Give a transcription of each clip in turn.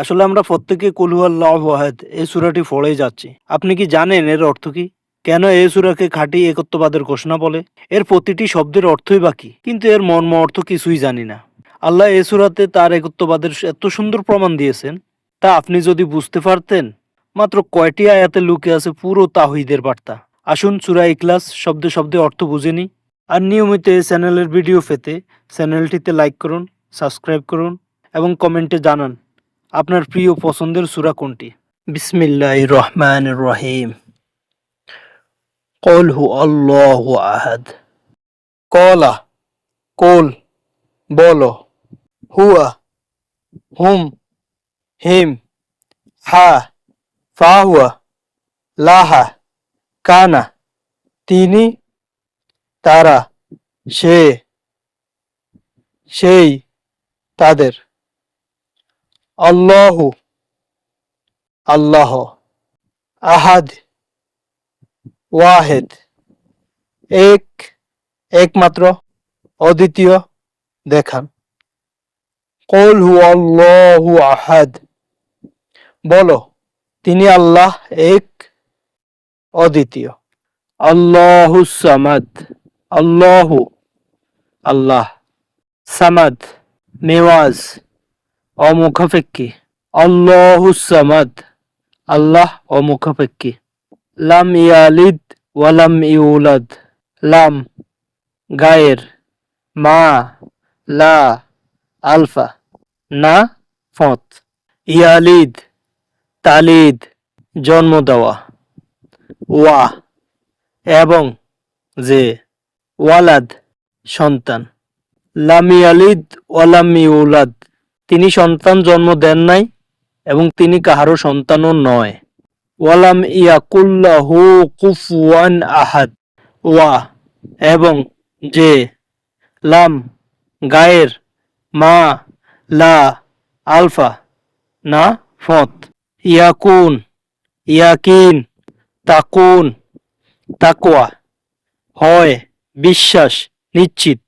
আসলে আমরা প্রত্যেকে কুলহু আল্লাহ ওয়াহেদ এই সুরাটি পড়েই যাচ্ছি। আপনি কি জানেন এর অর্থ কি? কেন এই সুরাকে খাঁটি একত্ববাদের ঘোষণা বলে? এর প্রতিটি শব্দের অর্থই বাকি কিন্তু এর মর্ম অর্থ কিছুই জানি না। আল্লাহ এই সুরাতে তার একত্ববাদের এত সুন্দর প্রমাণ দিয়েছেন, তা আপনি যদি বুঝতে পারতেন, মাত্র কয়টি আয়াতে লুকে আছে পুরো তাহিদের বার্তা। আসুন সূরা ইখলাস শব্দে শব্দে অর্থ বুঝে নিই। আর নিয়মিত এই চ্যানেলের ভিডিও পেতে চ্যানেলটিতে লাইক করুন, সাবস্ক্রাইব করুন এবং কমেন্টে জানান আপনার প্রিয় পছন্দের সুরা কোনটি? বিসমিল্লাহ রহমান রহিম। কল হু আল্লাহ আহাদ। কলা, কোল, বল। হুয়া, হুম, হিম, হা, ফাহুয়া, লাহা, কানা, তিনি, তারা, সে, সেই, তাদের। আল্লাহু, আল্লাহ, আহাদ, ওয়াহেদ, এক, একমাত্র, অদ্বিতীয় দেখান। কল হু আল্লাহু আহাদ। বলো, তিনি আল্লাহ এক, অদ্বিতীয়। আল্লাহু সামাদ, আল্লাহু, আল্লাহ। সামাদ, মেওয়াজ। অমুখাপেক্ষী। আল্লাহু সামাদ। আল্লাহ অমুখাপেক্ষী। লাম ইয়ালিদ ওয়ালাম ইউলাদ। লাম, গায়ের। মা, লা, আলফা। না, ফত। ইয়ালিদ, তালিদ, জন্ম দেওয়া। ওয়া, এবং যে, ওয়ালাদ, সন্তান। লাম ইয়ালিদ ওয়ালাম ইউলাদ। তিনি সন্তান জন্ম দেন নাই এবং তিনি কাহারও সন্তানও নয়। ওয়ালাম ইয়াকুল্লাহু কুফুয়ান আহাদ। ওয়া এবং যে, লাম, গায়ের, মা, লা, আলফা, না, ফত। ইয়াকুন, ইয়াকিন, তাকুন, তাকওয়া। হয়, বিশ্বাস, নিশ্চিত।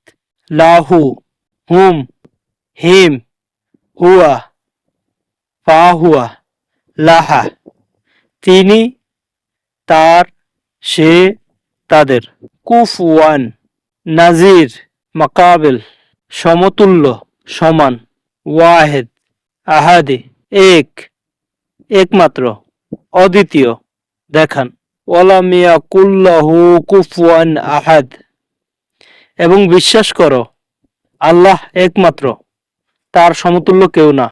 লাহু, হুম, হিম। হুয়া, ফাহুয়া, লাহা, তিনি তার, সে তাদের। কুফওয়ান নাজির, মাকাবেল, সমতুল্য, সমান, ওয়াহেদ, আহাদে, এক, একমাত্র, অদ্বিতীয়, দেখান। ওলামিয়া কুল্লাহু কুফওয়ান আহাদ। এবং বিশ্বাস করো, আল্লাহ একমাত্র। তার সমতুল্য কেউ না।